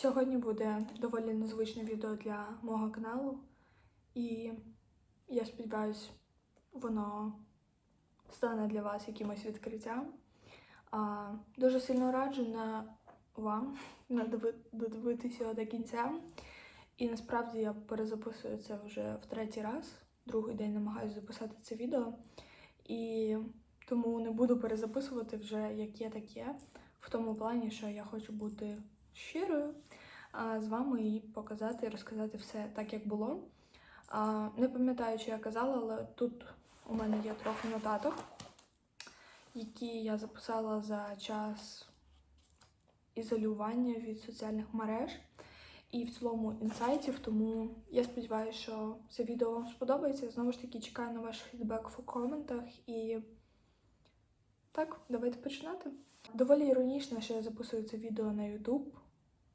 Сьогодні буде доволі незвичне відео для мого каналу, і я сподіваюся, воно стане для вас якимось відкриттям. Дуже сильно раджу на вам додивитися до кінця. І насправді я перезаписую це вже в третій раз. Другий день намагаюся записати це відео. І тому не буду перезаписувати вже як є, так є. В тому плані, що я хочу бути щирою з вами і показати, і розказати все так, як було. Не пам'ятаю, що я казала, але тут у мене є трохи нотаток, які я записала за час ізолювання від соціальних мереж і в цілому інсайтів. Тому я сподіваюся, що це відео вам сподобається. Знову ж таки, чекаю на ваш фідбек в коментах. І так, давайте починати. Доволі іронічно, що я записую це відео на YouTube,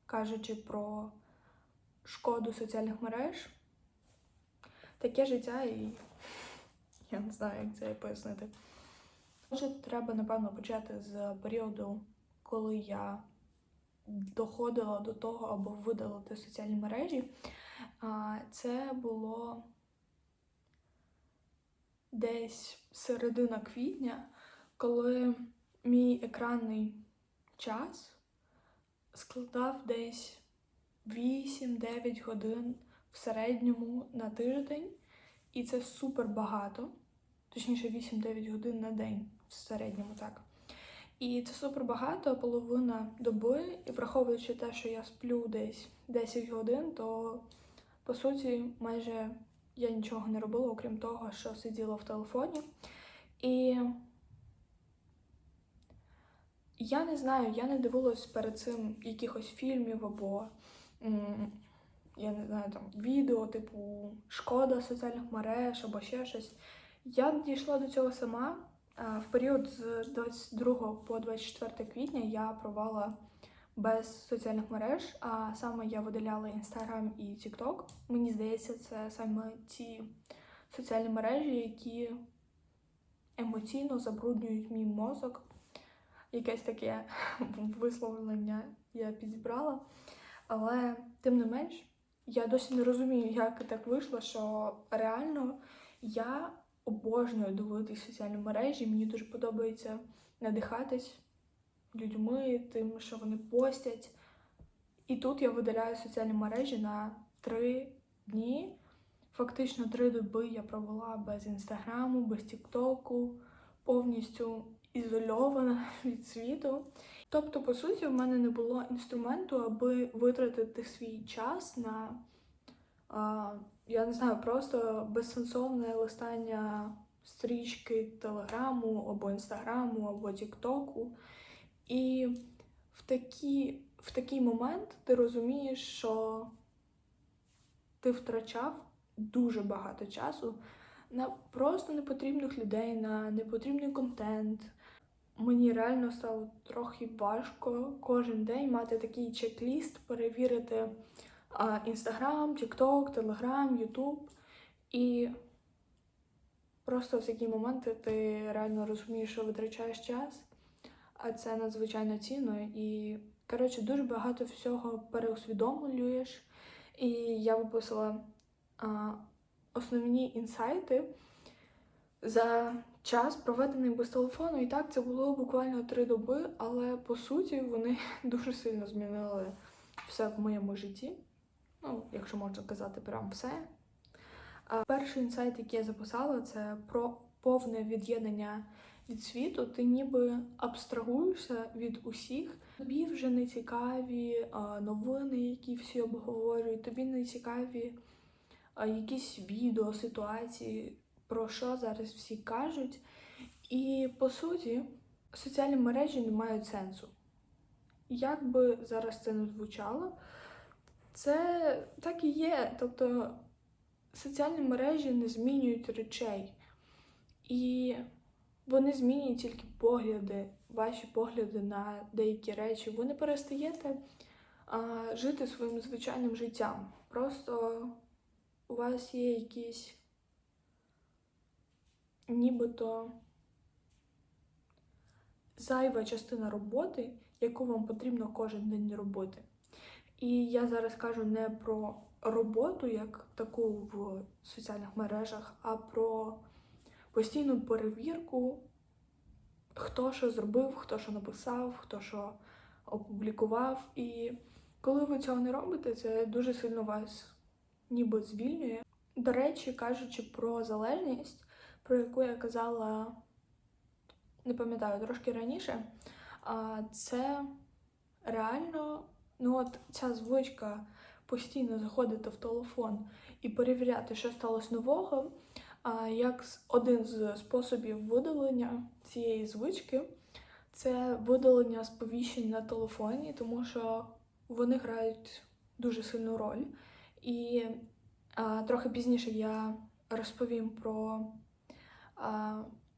кажучи про шкоду соціальних мереж. Таке життя, і я не знаю, як це пояснити. Може, треба, напевно, почати з періоду, коли я доходила до того, аби видалити соціальні мережі. Це було десь середина квітня, коли мій екранний час складав десь 8-9 годин в середньому на тиждень, і це супер багато. Точніше, 8-9 годин на день в середньому так. І це супер багато, половина доби, і враховуючи те, що я сплю десь 10 годин, то по суті майже я нічого не робила, окрім того, що сиділа в телефоні. І я не знаю, я не дивилась перед цим якихось фільмів або я не знаю, там відео, типу шкода соціальних мереж або ще щось. Я дійшла до цього сама. Е, В період з 22 по 24 квітня я провела без соціальних мереж, а саме я видаляла Instagram і TikTok. Мені здається, це саме ті соціальні мережі, які емоційно забруднюють мій мозок. Якесь таке висловлення я підібрала. Але тим не менш, я досі не розумію, як так вийшло, що реально я обожнюю дивитися соціальні мережі. Мені дуже подобається надихатись людьми, тим, що вони постять. І тут я видаляю соціальні мережі на три дні. Фактично три доби я провела без інстаграму, без тіктоку, повністю ізольована від світу. Тобто, по суті, в мене не було інструменту, аби витратити свій час на, а, я не знаю, просто безсенсовне листання стрічки Телеграму або Інстаграму, або Тіктоку. І в, такі, в такий момент ти розумієш, що ти втрачав дуже багато часу на просто непотрібних людей, на непотрібний контент. Мені реально стало трохи важко кожен день мати такий чек-ліст, перевірити Інстаграм, Тікток, Телеграм, Ютуб. І просто в такі моменти ти реально розумієш, що витрачаєш час, а це надзвичайно цінно. І, коротше, дуже багато всього переусвідомлюєш. І я виписала а, основні інсайти за час, проведений без телефону. І так, це було буквально три доби, але по суті вони дуже сильно змінили все в моєму житті. Ну, якщо можна казати, прям все. Перший інсайт, який я записала, це про повне від'єднання від світу. Ти ніби абстрагуєшся від усіх. Тобі вже не цікаві новини, які всі обговорюють, тобі не цікаві якісь відео, ситуації, про що зараз всі кажуть. І по суті, соціальні мережі не мають сенсу. Як би зараз це не звучало, це так і є. Тобто соціальні мережі не змінюють речей. І вони змінюють тільки погляди, ваші погляди на деякі речі. Ви не перестаєте а, жити своїм звичайним життям. Просто у вас є якісь нібито зайва частина роботи, яку вам потрібно кожен день робити. І я зараз кажу не про роботу як таку в соціальних мережах, а про постійну перевірку, хто що зробив, хто що написав, хто що опублікував. І коли ви цього не робите, це дуже сильно вас ніби звільнює. До речі, кажучи про залежність, про яку я казала, не пам'ятаю, трошки раніше, це реально, ну от ця звичка постійно заходити в телефон і перевіряти, що сталося нового. Як один з способів видалення цієї звички це видалення сповіщень на телефоні, тому що вони грають дуже сильну роль. І а, трохи пізніше я розповім про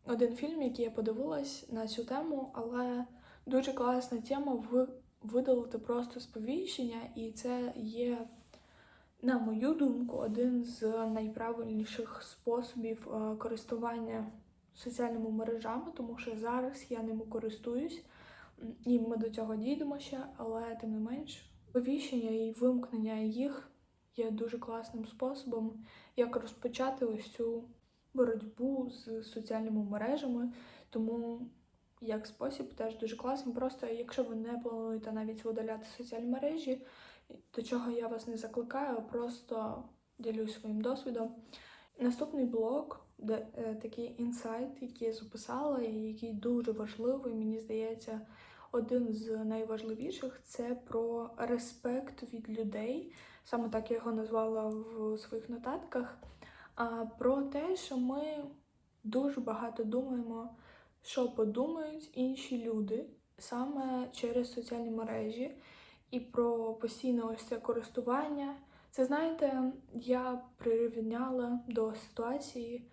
один фільм, який я подивилась на цю тему, але дуже класна тема видалити просто сповіщення, і це є, на мою думку, один з найправильніших способів е, користування соціальними мережами, тому що зараз я ними користуюсь, і ми до цього дійдемо ще, але тим не менш, сповіщення і вимкнення їх є дуже класним способом, як розпочати ось цю боротьбу з соціальними мережами. Тому як спосіб теж дуже класний. Просто якщо ви не плануєте навіть видаляти соціальні мережі, до чого я вас не закликаю, просто ділюсь своїм досвідом. Наступний блок, де е, такий інсайт, який я записала, і який дуже важливий, мені здається, один з найважливіших це про респект від людей. Саме так я його назвала в своїх нотатках. Про те, що ми дуже багато думаємо, що подумають інші люди саме через соціальні мережі, і про постійне ось це користування. Це знаєте, я прирівняла до ситуації.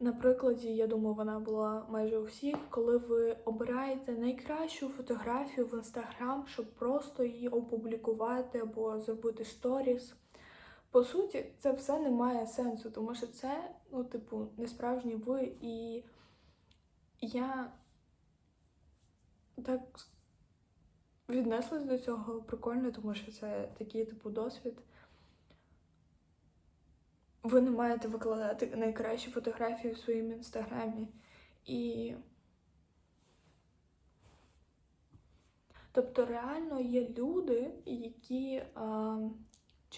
На прикладі, я думаю, вона була майже у всіх, коли ви обираєте найкращу фотографію в інстаграм, щоб просто її опублікувати або зробити сторіс. По суті, це все не має сенсу, тому що це, ну, типу, не справжній ви. І я так віднеслась до цього прикольно, тому що це такий типу досвід. Ви не маєте викладати найкращі фотографії в своєму інстаграмі. І. Тобто реально є люди, які а,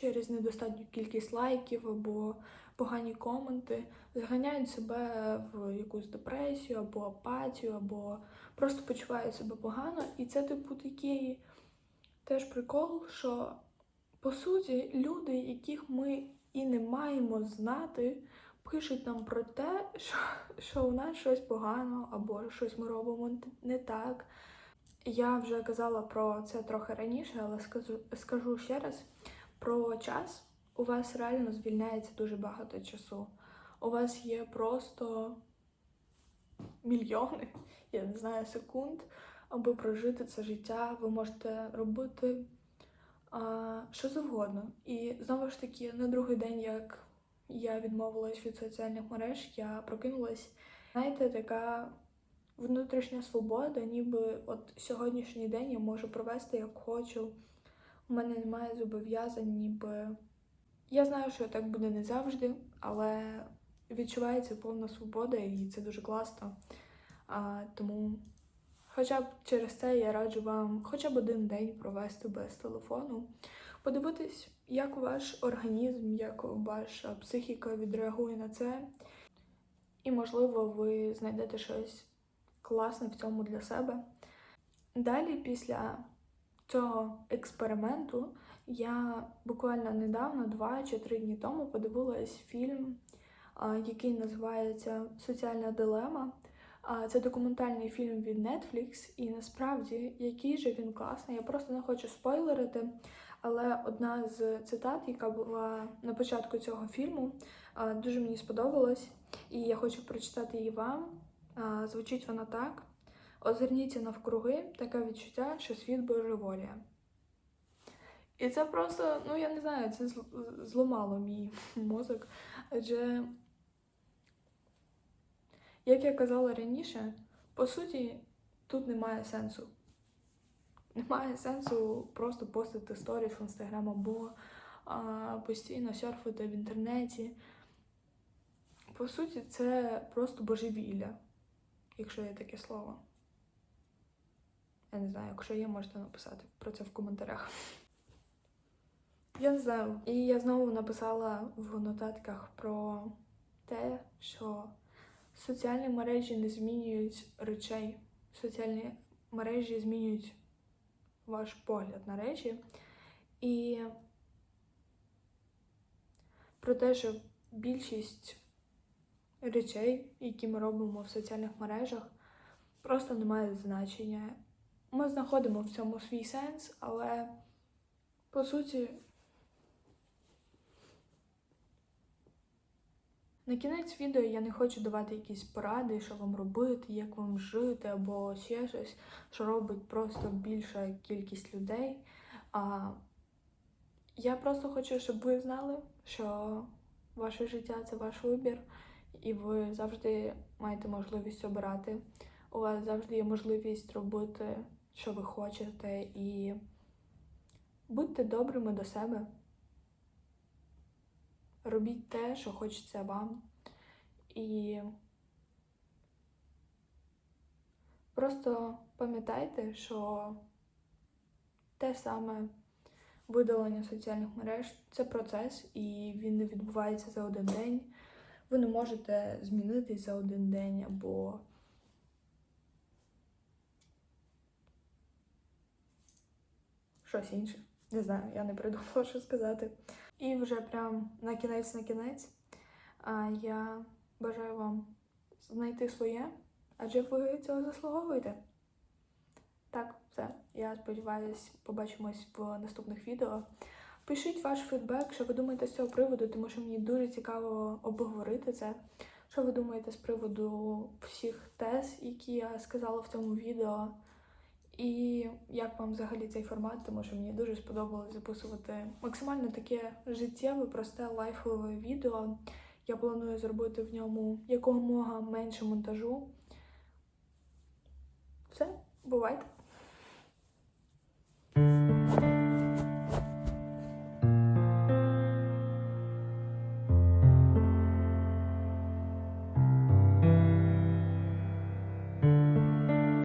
через недостатню кількість лайків або погані коменти заганяють себе в якусь депресію або апатію, або просто почувають себе погано. І це, типу, такий теж прикол, що по суті люди, яких ми і не маємо знати, пишуть нам про те, що, що у нас щось погано, або щось ми робимо не так. Я вже казала про це трохи раніше, але скажу, скажу ще раз про час. У вас реально звільняється дуже багато часу. У вас є просто мільйони, я не знаю, секунд, аби прожити це життя. Ви можете робити а, що завгодно. І знову ж таки, на другий день, як я відмовилась від соціальних мереж, я прокинулась. Знаєте, така внутрішня свобода, ніби от сьогоднішній день я можу провести як хочу. У мене немає зобов'язань, ніби. Я знаю, що так буде не завжди, але відчувається повна свобода, і це дуже класно. А, тому, хоча б через це я раджу вам хоча б один день провести без телефону, подивитись, як ваш організм, як ваша психіка відреагує на це. І, можливо, ви знайдете щось класне в цьому для себе. Далі, після цього експерименту, я буквально недавно, два чи три дні тому, подивилась фільм, який називається Соціальна дилема. Це документальний фільм від Netflix, і насправді який же він класний. Я просто не хочу спойлерити. Але одна з цитат, яка була на початку цього фільму, дуже мені сподобалась, і я хочу прочитати її вам. Звучить вона так: озирніться навкруги, таке відчуття, що світ божеволіє. І це просто, ну я не знаю, це зламало мій мозок. Адже, як я казала раніше, по суті, тут немає сенсу. Немає сенсу просто постити сторіс в інстаграм або а, постійно серфити в інтернеті. По суті, це просто божевілля, якщо є таке слово. Я не знаю, якщо є, можете написати про це в коментарях. Я не знаю. І я знову написала в нотатках про те, що соціальні мережі не змінюють речей. Соціальні мережі змінюють ваш погляд на речі. І про те, що більшість речей, які ми робимо в соціальних мережах, просто не мають значення. Ми знаходимо в цьому свій сенс, але по суті. На кінець відео я не хочу давати якісь поради, що вам робити, як вам жити, або ще щось, що робить просто більша кількість людей. А я просто хочу, щоб ви знали, що ваше життя це ваш вибір, і ви завжди маєте можливість обирати. У вас завжди є можливість робити, що ви хочете, і будьте добрими до себе. Робіть те, що хочеться вам. І просто пам'ятайте, що те саме видалення соціальних мереж це процес, і він не відбувається за один день. Ви не можете змінитись за один день або щось інше. Не знаю, я не придумала, що сказати. І вже прям на кінець на кінець я бажаю вам знайти своє, адже ви цього заслуговуєте. Так, все. Я сподіваюся, побачимось в наступних відео. Пишіть ваш фідбек, що ви думаєте з цього приводу, тому що мені дуже цікаво обговорити це. Що ви думаєте з приводу всіх тез, які я сказала в цьому відео? І як вам взагалі цей формат, тому що мені дуже сподобалось записувати максимально таке життєве, просте лайфове відео. Я планую зробити в ньому якомога менше монтажу. Все, бувайте!